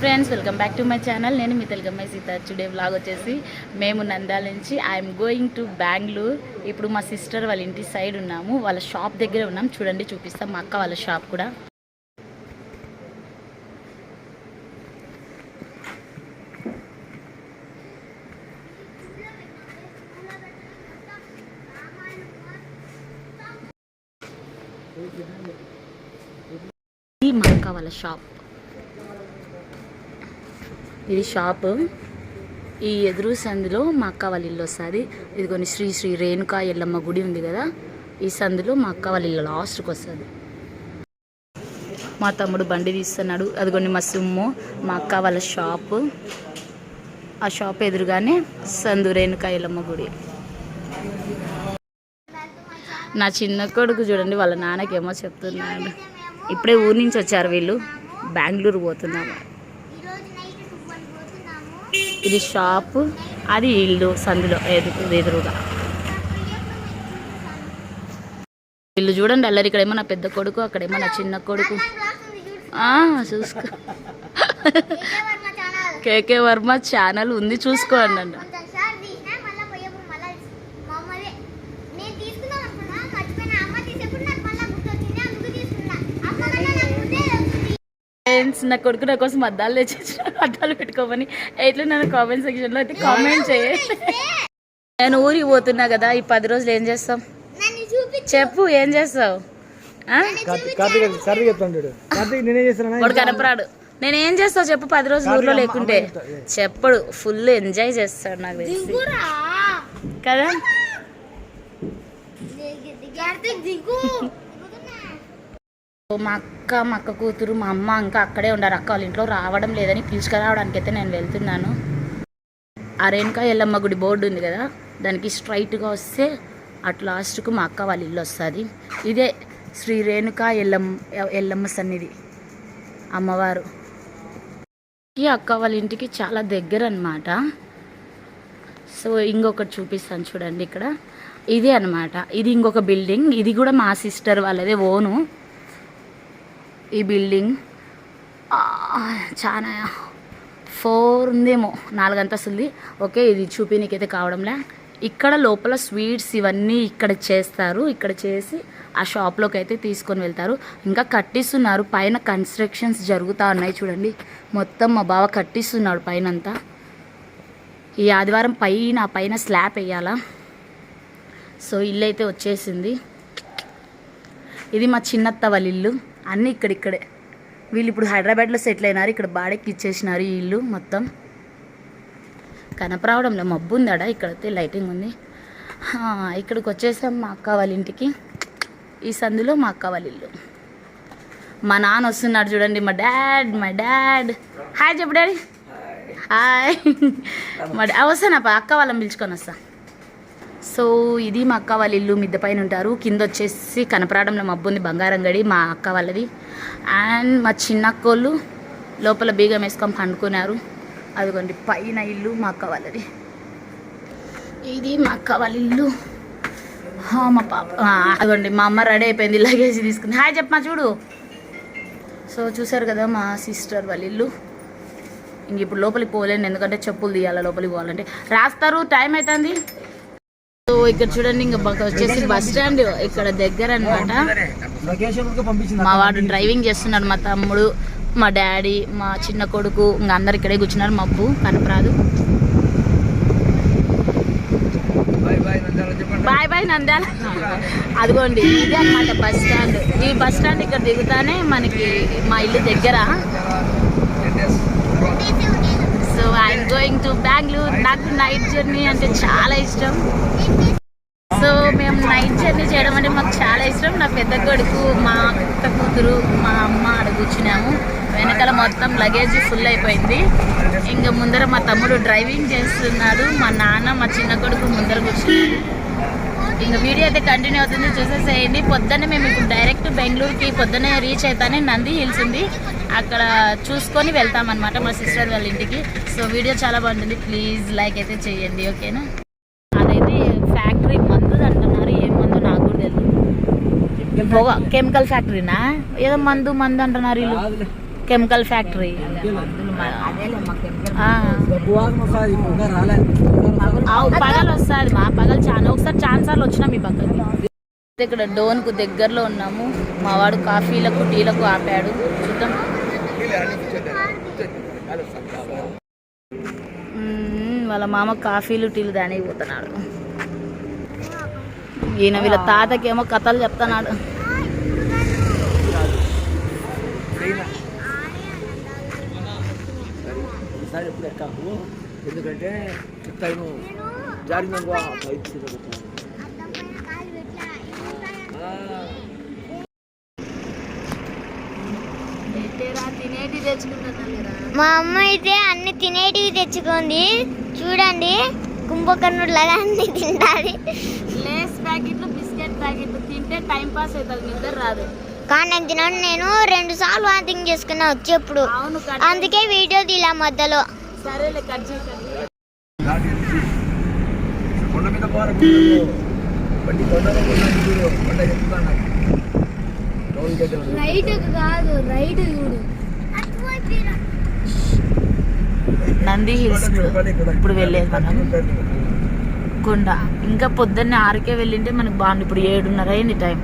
Friends welcome back to my channel నేను మీ తెలుగమ్మాయి సీత. టుడే వ్లాగ్ వచ్చేసి మేము నంద్యాల నుంచి. ఐఎమ్ గోయింగ్ టు బెంగళూరు ఇప్పుడు మా సిస్టర్ వాళ్ళ ఇంటి సైడ్ ఉన్నాము. వాళ్ళ షాప్ దగ్గర ఉన్నాం. చూడండి చూపిస్తాం. మా అక్క వాళ్ళ షాప్ కూడా. ఇది మా అక్క వాళ్ళ షాప్ ఇది షాప్ ఈ ఎదురు సందులో మా అక్క వాళ్ళ ఇల్లు వస్తుంది. ఇది కొన్ని శ్రీ శ్రీ రేణుకా ఎల్లమ్మ గుడి ఉంది కదా ఈ సందులో మా అక్క వాళ్ళ ఇల్లు లాస్ట్కి వస్తుంది. మా తమ్ముడు బండి తీస్తున్నాడు. అది కొన్ని మా సుమ్ము మా అక్క వాళ్ళ షాప్ ఆ షాప్ ఎదురుగానే సందు రేణుకా ఎల్లమ్మ గుడి. నా చిన్న కొడుకు చూడండి వాళ్ళ నాన్నకేమో చెప్తున్నాడు. ఇప్పుడే ఊరి నుంచి వచ్చారు వీళ్ళు. బెంగళూరు పోతున్నాము ఇది షాప్. అది ఇల్లు. సందులో ఎదురు ఎదురుగా వీళ్ళు చూడండి అల్లరి. ఇక్కడేమో నా పెద్ద కొడుకు అక్కడేమో నా చిన్న కొడుకు. ఆ, చూసుకో. కేకే వర్మ ఛానల్ ఉంది. చూసుకోండి ఫ్రెండ్స్ నా కొడుకు నా కోసం అద్దాలు తెచ్చి అద్దాలు పెట్టుకోమని ఎట్లా నన్ను కామెంట్ సెక్షన్లో అయితే కామెంట్ చేయండి. నేను ఊరికి పోతున్నా కదా ఈ పది రోజులు ఏం చేస్తాం? చెప్పు ఏం చేస్తావు? కనపరాడు నేను ఏం చేస్తావు చెప్పు పది రోజులు ఊర్లో లేకుంటే. చెప్పడు ఫుల్ ఎంజాయ్ చేస్తాడు నాకు తెలిసి. కదా? మా అక్క మా అక్క కూతురు మా అమ్మ ఇంకా అక్కడే ఉన్నారు అక్క వాళ్ళ ఇంట్లో రావడం లేదని పిలుచుకురావడానికి అయితే నేను వెళ్తున్నాను. ఆ రేణుక ఎల్లమ్మ గుడి బోర్డు ఉంది కదా దానికి స్ట్రైట్గా వస్తే అటు లాస్ట్కు మా అక్క వాళ్ళ ఇల్లు వస్తుంది. ఇదే శ్రీ రేణుక ఎల్లమ్మ ఎల్లమ్మ సన్నిధి అమ్మవారు. ఈ అక్క వాళ్ళ ఇంటికి చాలా దగ్గర అనమాట సో ఇంకొకటి చూపిస్తాను చూడండి ఇక్కడ. ఇదే అనమాట ఇది ఇంకొక బిల్డింగ్. ఇది కూడా మా సిస్టర్ వాళ్ళదే ఓను. ఈ బిల్డింగ్. చాలా ఫోర్ ఉందేమో నాలుగు అంతస్తుంది ఓకే ఇది చూపినీకైతే కావడంలే. ఇక్కడ లోపల స్వీట్స్ ఇవన్నీ ఇక్కడ చేస్తారు. ఇక్కడ చేసి ఆ షాప్లోకి అయితే తీసుకొని వెళ్తారు. ఇంకా కట్టిస్తున్నారు. పైన కన్స్ట్రక్షన్స్ జరుగుతూ ఉన్నాయి చూడండి. మొత్తం మా బావ కట్టిస్తున్నాడు పైన అంతా ఈ ఆదివారం పైన పైన స్లాబ్ వేయాలా? సో ఇల్లు అయితే వచ్చేసింది. ఇది మా చిన్నత్త వాళ్ళ ఇల్లు. అన్నీ ఇక్కడిక్కడే. వీళ్ళు ఇప్పుడు హైదరాబాద్లో సెటిల్ అయినారు ఇక్కడ బాడెక్కి ఇచ్చేసినారు ఈ ఇల్లు మొత్తం. కనపరావడంలో మబ్బు ఉందాడ? ఇక్కడైతే లైటింగ్ ఉంది. ఇక్కడికి వచ్చేసాం మా అక్క వాళ్ళ ఇంటికి. ఈ సందులో మా అక్క వాళ్ళ ఇల్లు. మా నాన్న వస్తున్నాడు చూడండి మా డాడ్ మా డాడ్. హాయ్ చెప్పు డాడీ. హాయ్. మా డా వస్తానప్ప అక్క వాళ్ళని పిలుచుకొని వస్తా. సో ఇది మా అక్క వాళ్ళ ఇల్లు మిద్దె పైన ఉంటారు. కింద వచ్చేసి కనపరాడంలో మబ్బు ఉంది బంగారం గడి మా అక్క వాళ్ళది. అండ్ మా చిన్న అక్కోళ్ళు లోపల బీగం వేసుకొని పండుకున్నారు. అదిగోండి పైన ఇల్లు మా అక్క వాళ్ళది. ఇది మా అక్క వాళ్ళ ఇల్లు. మా పాప. అదిగోండి మా అమ్మ రెడీ అయిపోయింది లగేజ్ తీసుకుని హాయ్ చెప్పమా చూడు. సో చూసారు కదా మా సిస్టర్ వాళ్ళ ఇల్లు. ఇంక ఇప్పుడు లోపలికి పోలేను ఎందుకంటే చెప్పులు తీయాలి లోపలికి పోవాలంటే. రాస్తారు టైం అవుతుంది. సో ఇక్కడ చూడండి ఇంకా వచ్చేసి బస్ స్టాండ్ ఇక్కడ దగ్గర అనమాట మా వాడు డ్రైవింగ్ చేస్తున్నాడు మా తమ్ముడు మా డాడీ మా చిన్న కొడుకు ఇంకా అందరు ఇక్కడే కూర్చున్నారు మబ్బు కనపరాదు. Bye bye Nandyal. అదిగోండి ఇది అనమాట బస్ స్టాండ్. ఈ బస్ స్టాండ్ ఇక్కడ దిగుతానే మనకి మా ఇల్లు దగ్గర. ఐఎమ్ గోయింగ్ టు బెంగళూరు నాకు నైట్ జర్నీ అంటే చాలా ఇష్టం. సో మేము నైట్ జర్నీ చేయడం అంటే మాకు చాలా ఇష్టం. నా పెద్ద కొడుకు మా అక్క కూతురు మా అమ్మ ఆడ కూర్చున్నాము. వెనకాల మొత్తం లగేజ్ ఫుల్ అయిపోయింది. ఇంకా ముందర మా తమ్ముడు డ్రైవింగ్ చేస్తున్నాడు. మా నాన్న మా చిన్న కొడుకు ముందర కూర్చున్నాడు ఇంకా వీడియో అయితే కంటిన్యూ అవుతుంది చూసేసేయండి. పొద్దున్నే మేము ఇప్పుడు డైరెక్ట్ బెంగళూరుకి పొద్దున్నే రీచ్ అవుతానే నంది హిల్స్ ఉంది. అక్కడ చూసుకొని వెళ్తామన్నమాట మా సిస్టర్ వాళ్ళ ఇంటికి. సో వీడియో చాలా బాగుంటుంది. ప్లీజ్ లైక్ అయితే చేయండి ఓకేనా అదైతే ఫ్యాక్టరీ మందు అంటున్నారు. ఏం మందు నాకు కూడా తెలియదు పొగ కెమికల్ ఫ్యాక్టరీనా ఏదో మందు మందు అంటున్నారు వీళ్ళు. కెమికల్ ఫ్యాక్టరీ పగలు వస్తుంది మా పగలు చాలా ఒకసారి ఛాన్స్ సార్లు వచ్చినా మీ పక్కకి. ఇక్కడ డోన్కు దగ్గరలో ఉన్నాము. మా వాడు కాఫీలకు టీలకు ఆపాడు. చూద్దాం. వాళ్ళ మామ కాఫీలు టీలు దానికి పోతున్నాడు. ఈయన వీళ్ళ తాతకేమో కథలు చెప్తున్నాడు. ఈసారి ఎప్పుడు ఎక్కాము ఎందుకంటే బైక్ తినేటి తెచ్చుకుంటున్నా మా అమ్మ అయితే అన్ని తినేటివి తెచ్చుకుంది. చూడండి కుంభకర్ణుడు లాగా అన్ని తింటాది లేస్ ప్యాకెట్లు బిస్కెట్ ప్యాకెట్లు తింటే టైం పాస్ అవుతుంది నిద్ర రాదు. కానీ నేను తినను నేను రెండు సార్లు వాంతింగ్ చేసుకున్నా వచ్చేప్పుడు. అందుకే వీడియో తీలా మధ్యలో. రైట్ కాదు రైట్ చూడు. నంది హిల్స్ ఇప్పుడు వెళ్ళేది మనం. కొండ. ఇంకా పొద్దున్నే ఆరుకే వెళ్ళింటే మనకు బాగుంది ఇప్పుడు ఏడున్నర అయింది టైం.